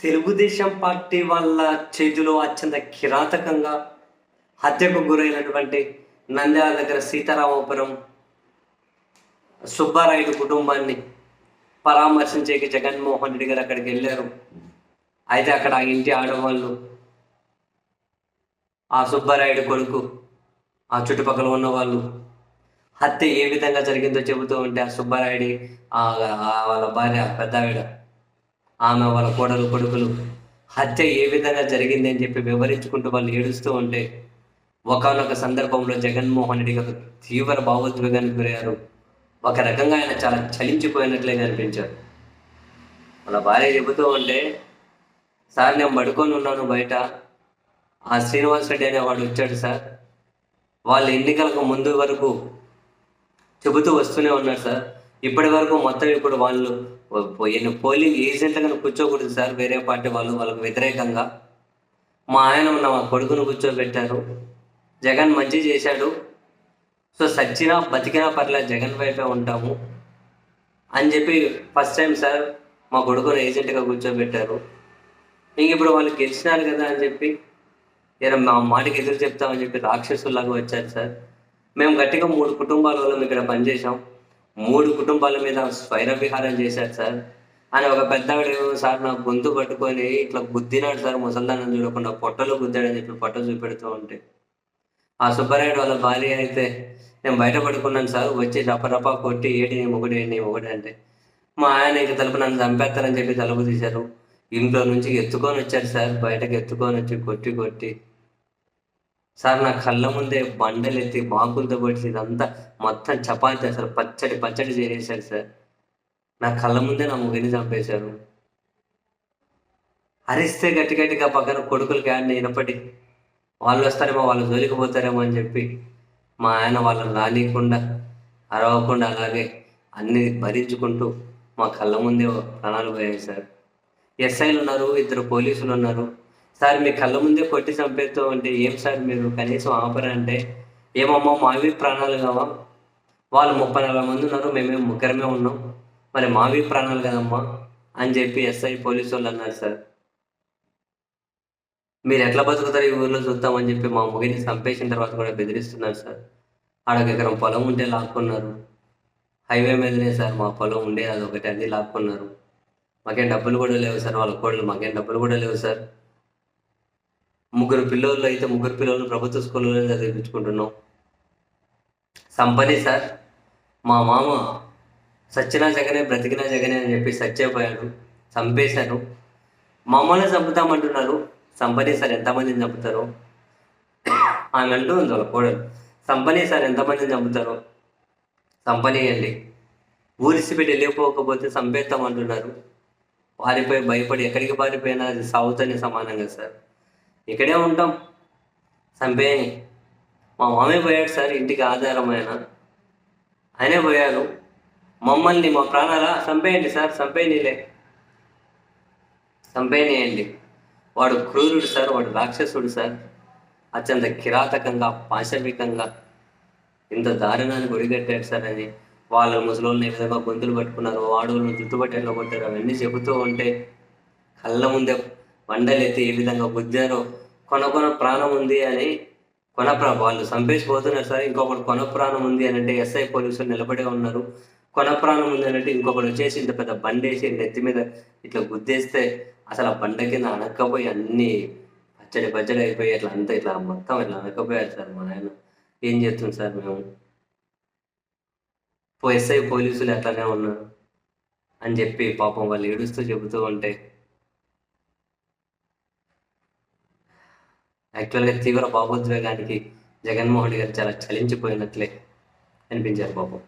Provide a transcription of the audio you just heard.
Telugu Desam party వాళ్ళ చేతిలో అత్యంత కిరాతకంగా హత్యకు గురైనటువంటి నంద్యాల దగ్గర సీతారామపురం సుబ్బారాయుడు కుటుంబాన్ని పరామర్శించేకి జగన్మోహన్ రెడ్డి గారు అక్కడికి వెళ్ళారు. అయితే అక్కడ ఆ ఇంటి ఆడవాళ్ళు ఆ సుబ్బారాయుడు కొడుకు ఆ చుట్టుపక్కల ఉన్న వాళ్ళు హత్య ఏ విధంగా జరిగిందో చెబుతూ ఉంటే ఆ సుబ్బారాయుడి ఆ వాళ్ళ భార్య పెద్ద ఆవిడ ఆమె వాళ్ళ కోడలు కొడుకులు హత్య ఏ విధంగా జరిగింది అని చెప్పి వివరించుకుంటూ వాళ్ళు ఏడుస్తూ ఉంటే ఒకనొక సందర్భంలో జగన్మోహన్ రెడ్డి గారు తీవ్ర భావోద్వేగానికి గురయ్యారు. ఒక రకంగా ఆయన చాలా చలించిపోయినట్లే కనిపించారు. వాళ్ళ భార్య చెబుతూ ఉంటే సార్ నేను పడుకొని ఉన్నాను బయట. ఆ శ్రీనివాస్ రెడ్డి అనేవాడు వచ్చాడు సార్. వాళ్ళ ఎన్నికలకు ముందు వరకు చెబుతూ వస్తూనే ఉన్నారు సార్. ఇప్పటి వరకు మొత్తం ఇప్పుడు వాళ్ళు ఎన్ని పోలింగ్ ఏజెంట్లుగా కూర్చోకూడదు సార్ వేరే పార్టీ వాళ్ళు వాళ్ళకు వ్యతిరేకంగా. మా ఆయన ఉన్న మా కొడుకును కూర్చోబెట్టారు. జగన్ మంచి చేశాడు. సో సచ్చినా బతికినా పర్లేదు జగన్ వైపే ఉంటాము అని చెప్పి ఫస్ట్ టైం సార్ మా కొడుకును ఏజెంట్గా కూర్చోబెట్టారు. ఇంక ఇప్పుడు వాళ్ళు గెలిచినారు కదా అని చెప్పి ఏదో మా మాటకి ఎదురు చెప్తామని చెప్పి రాక్షసుల్లాగా వచ్చారు సార్. మేము గట్టిగా మూడు కుటుంబాల వాళ్ళం ఇక్కడ పనిచేసాం మూడు కుటుంబాల మీద స్వైర విహారం చేశారు సార్. అని ఒక పెద్దవాడు సార్ నాకు గొంతు పట్టుకొని ఇట్లా గుద్దినాడు సార్ ముసల్దానం చూడకుండా పొట్టలో గుద్దాడని చెప్పి పొట్ట చూపెడుతూ ఉంటే. ఆ సుబ్బారాయుడు వాళ్ళ భార్య అయితే నేను బయట పడుకున్నాను సార్ వచ్చి రపరపా కొట్టి ఏడి నీ మొగుడు ఏడి నీ మొగుడు అంటే. మా ఆయన ఇంక తలుపు నన్ను చంపేస్తారని చెప్పి తలుపు తీశారు. ఇంట్లో నుంచి ఎత్తుకొని వచ్చారు సార్ బయటకు ఎత్తుకొని వచ్చి కొట్టి కొట్టి. సార్ నా కళ్ళ ముందే బండలు ఎత్తి బాకులతో కొట్టి ఇదంతా మొత్తం చపాతి అసలు పచ్చడి పచ్చడి చేసేసారు సార్. నా కళ్ళ ముందే నా ముగ్గురిని చంపేశారు. అరిస్తే గట్టి గట్టిగా పక్కన కొడుకులు క్యాడ్ని వినపడి వాళ్ళు వస్తారేమో వాళ్ళు జోలికి పోతారేమో అని చెప్పి మా ఆయన వాళ్ళని రానియకుండా అరవకుండా అలాగే అన్ని భరించుకుంటూ మా కళ్ళ ముందే ప్రాణాలు పోయాయి సార్ ఎస్ఐలు ఉన్నారు ఇద్దరు పోలీసులు ఉన్నారు. సార్ మీ కళ్ళ ముందే కొట్టి చంపేస్తూ ఉంటే ఏం సార్ మీరు? కనీసం ఆపరంటే అంటే? ఏమమ్మా మావి ప్రాణాలు కావా? వాళ్ళు ముప్పై నలభై మంది ఉన్నారు మేమే ముగ్గురమే ఉన్నాం. మరి మావి ప్రాణాలు కదమ్మా? అని చెప్పి ఎస్ఐ పోలీసు వాళ్ళు అన్నారు సార్. మీరు ఎట్లా బతుకుతారు ఈ ఊర్లో చూద్దామని చెప్పి మా ముగిని చంపేసిన తర్వాత కూడా బెదిరిస్తున్నారు సార్. ఆడొక ఎకరం పొలం ఉంటే లాక్కున్నారు. హైవే మీదనే సార్ మా పొలం ఉండే అది ఒకటి అది లాక్కున్నారు. మాకేం డబ్బులు కూడా లేవు సార్ వాళ్ళ కోడలు మాకేం డబ్బులు కూడా లేవు సార్. ముగ్గురు పిల్లలు అయితే ముగ్గురు పిల్లలు ప్రభుత్వ స్కూల్లో చదివించుకుంటున్నాం. సంపని సార్ మా మామ సచ్చినా జగనే బ్రతికినా జగనే అని చెప్పి సచ్చిపోయాడు చంపేశారు. మమ్మల్ని చంపుతామంటున్నారు. సంపని సార్ ఎంతమందిని చంపుతారు? ఆమె అంటూ ఉంది వాళ్ళ కోడలు. సంపని సార్ ఎంతమందిని చంపుతారు? సంపనీయండి ఊరిసిపెట్టి వెళ్ళిపోకపోతే చంపేస్తామంటున్నారు. పారిపోయి భయపడి ఎక్కడికి పారిపోయినా అది సాగుతూనే సమానంగా సార్. ఇక్కడే ఉంటాం. చంపేయని మా మామయ్య పోయాడు సార్ ఇంటికి ఆధారమైన. ఆయనే పోయారు. మమ్మల్ని మా ప్రాణాలా చంపేయండి సార్ చంపేయనిలే చంపేయనియండి వాడు క్రూరుడు సార్ వాడు రాక్షసుడు సార్. అత్యంత కిరాతకంగా పాశవికంగా ఇంత దారుణాన్ని ఒడిగట్టాడు సార్ అని. వాళ్ళ ముసలోళ్ళని ఏ విధంగా గొంతులు పట్టుకున్నారు వాడోళ్ళు జుట్టు పట్టేలా కొట్టారు అవన్నీ చెబుతూ ఉంటే కళ్ళ ముందే వండలెత్తి ఏ విధంగా గుద్దారో కొన కొన ప్రాణం ఉంది అని కొన ప్రా వాళ్ళు చంపేసిపోతున్నారు సార్. ఇంకొకటి కొన ప్రాణం ఉంది అని అంటే ఎస్ఐ పోలీసులు నిలబడే ఉన్నారు. కొన ప్రాణం ఉంది అని అంటే ఇంకొకటి వచ్చేసి ఇంత పెద్ద బండేసి నెత్తి మీద ఇట్లా గుద్దేస్తే అసలు ఆ బండ కింద అనక్కపోయి అన్ని పచ్చడి పచ్చడి అయిపోయి ఇట్లా అంతా ఇట్లా మొత్తం ఇట్లా అనకపోయారు సార్ మా ఆయన ఏం చేస్తుంది సార్ మేము? పో ఎస్ఐ పోలీసులు అట్లానే ఉన్నారు అని చెప్పి పాపం వాళ్ళు ఏడుస్తూ చెబుతూ ఉంటే యాక్చువల్గా తీవ్ర భావోద్వేగానికి జగన్మోహన్ గారు చాలా చలించిపోయినట్లే అనిపించారు పాపం